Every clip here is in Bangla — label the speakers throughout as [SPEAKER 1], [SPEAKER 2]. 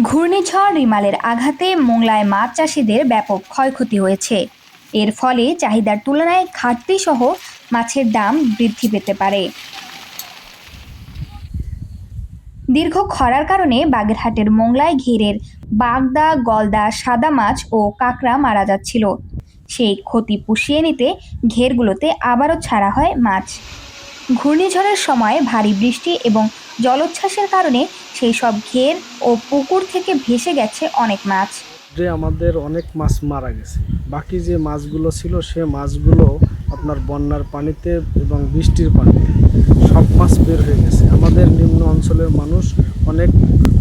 [SPEAKER 1] ঘূর্ণিঝড় রিমালের আঘাতে মোংলায় মাছ চাষিদের ব্যাপক ক্ষয়ক্ষতি হয়েছে। এর ফলে চাহিদার তুলনায় ঘাটতি সহ মাছের দাম বৃদ্ধি পেতে পারে। দীর্ঘ খরার কারণে বাগেরহাটের মোংলায় ঘেরের বাগদা, গলদা, সাদা মাছ ও কাঁকড়া মারা যাচ্ছিল। সেই ক্ষতি পুষিয়ে নিতে ঘেরগুলোতে আবারও ছাড়া হয় মাছ। ঘূর্ণিঝড়ের সময় ভারী বৃষ্টি এবং জলোচ্ছ্বাসের কারণে সেই সব ঘের ও পুকুর থেকে ভেসে গেছে অনেক মাছ।
[SPEAKER 2] যে আমাদের অনেক মাছ মারা গেছে। বাকি যে মাছগুলো ছিল সে মাছগুলো আপনার বন্যার পানিতে এবং বৃষ্টির পানিতে সব মাছ বের হয়ে গেছে। আমাদের নিম্ন অঞ্চলের মানুষ অনেক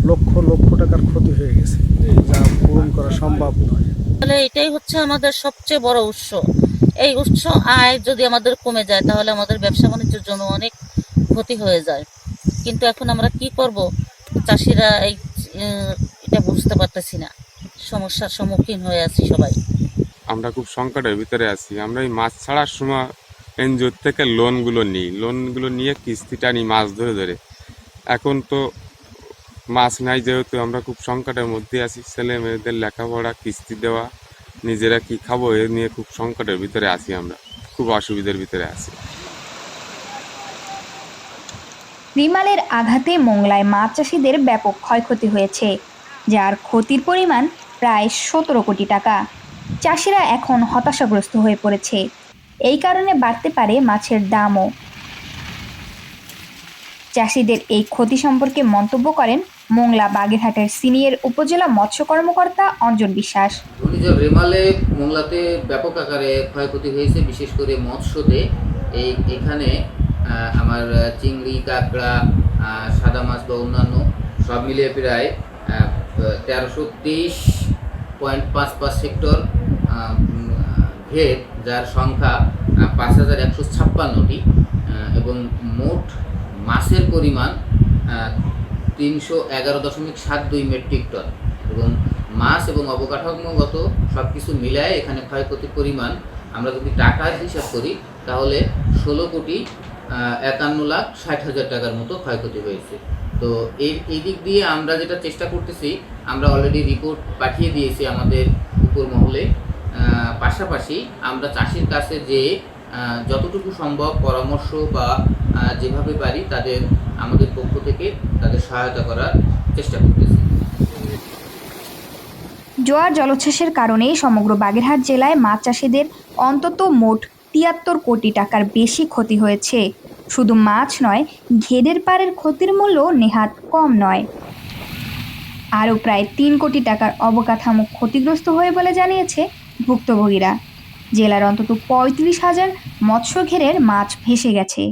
[SPEAKER 2] লক্ষ লক্ষ টাকার ক্ষতি হয়ে গেছে। যা পূরণ করা সম্ভব নয়।
[SPEAKER 3] তাহলে এটাই হচ্ছে আমাদের সবচেয়ে বড় উৎস। এই উৎস আয় যদি আমাদের কমে যায় তাহলে আমাদের ব্যবসা বাণিজ্যের জন্য অনেক ক্ষতি হয়ে যায়। কিন্তু এখন আমরা কি করব? চাষিরা এই এটা বুঝতে পারতেছি না। সমস্যার সম্মুখীন হয়ে আছি সবাই।
[SPEAKER 4] আমরা খুব সংকটের ভিতরে আছি। আমরা এই মাছ ছাড়ার সময় এনজিওর থেকে লোনগুলো নিই। লোনগুলো নিয়ে কিস্তিটা নিই মাছ ধরে ধরে। এখন তো মাছ নাই যেহেতু আমরা খুব সংকটের মধ্যে আছি। ছেলে মেয়েদের লেখাপড়া, কিস্তি দেওয়া, নিজেরা কি খাব এ নিয়ে খুব সংকটের ভিতরে আছি আমরা। খুব অসুবিধার ভিতরে আছি।
[SPEAKER 1] রিমালের আঘাতে মোংলায় মাছ চাষিদের ব্যাপক ক্ষয়ক্ষতি হয়েছে, যার ক্ষতির পরিমাণ প্রায় সতেরো কোটি টাকা। চাষিরা এখন হতাশাগ্রস্ত হয়ে পড়েছে। এই কারণে বাড়তে পারে মাছের দামও। চাষিদের এই ক্ষতি সম্পর্কে মন্তব্য করেন মোংলা বাগেরহাটের সিনিয়র উপজেলা মৎস্য কর্মকর্তা অঞ্জন বিশ্বাস।
[SPEAKER 5] রেমালে মোংলাতে ব্যাপক আকারে ক্ষয়ক্ষতি হয়েছে, বিশেষ করে মৎস্যতে। এই এখানে আমার চিংড়ি কাঁকড়া সাদা মাছ বা অন্যান্য সব মিলিয়ে প্রায় তেরোশো তেইশ পয়েন্ট পাঁচ পাঁচ উম, ঘের যার সংখ্যা পাঁচ হাজার একশো ছাপ্পান্নটি এবং মোট মাছের পরিমাণ তিনশো এগারো দশমিক সাত দুই মেট্রিক টন। এবং মাছ এবং অবকাঠামোগত সব কিছু মিলায় এখানে ক্ষয়ক্ষতির পরিমাণ আমরা যদি টাকার হিসাব করি তাহলে ষোলো কোটি একান্ন লাখ ষাট হাজার টাকার মতো ক্ষয়ক্ষতি হয়েছে। তো এই এই দিক দিয়ে আমরা যেটা চেষ্টা করতেছি, আমরা অলরেডি রিপোর্ট পাঠিয়ে দিয়েছি আমাদের উপর মহলে পাশাপাশি আমরা চাষির কাছে যে যতটুকু সম্ভব পরামর্শ বা যেভাবে পারি তাদের, আমাদের পক্ষ থেকে তাদের সহায়তা করার চেষ্টা করতেছি।
[SPEAKER 1] জোয়ার জলোচ্ছ্বাসের কারণে সমগ্র বাগেরহাট জেলায় মাছ চাষিদের অন্তত মোট তিয়াত্তর কোটি টাকার বেশি ক্ষতি হয়েছে। শুধু মাছ নয় ঘেরের পাড়ের ক্ষতির মূল্য নেহাত কম নয়। আরও প্রায় তিন কোটি টাকার অবকাঠামো ক্ষতিগ্রস্ত হয়ে বলে জানিয়েছে ভুক্তভোগীরা। জেলার অন্তত পঁয়ত্রিশ হাজার মৎস্য ঘেরের মাছ ভেসে গেছে।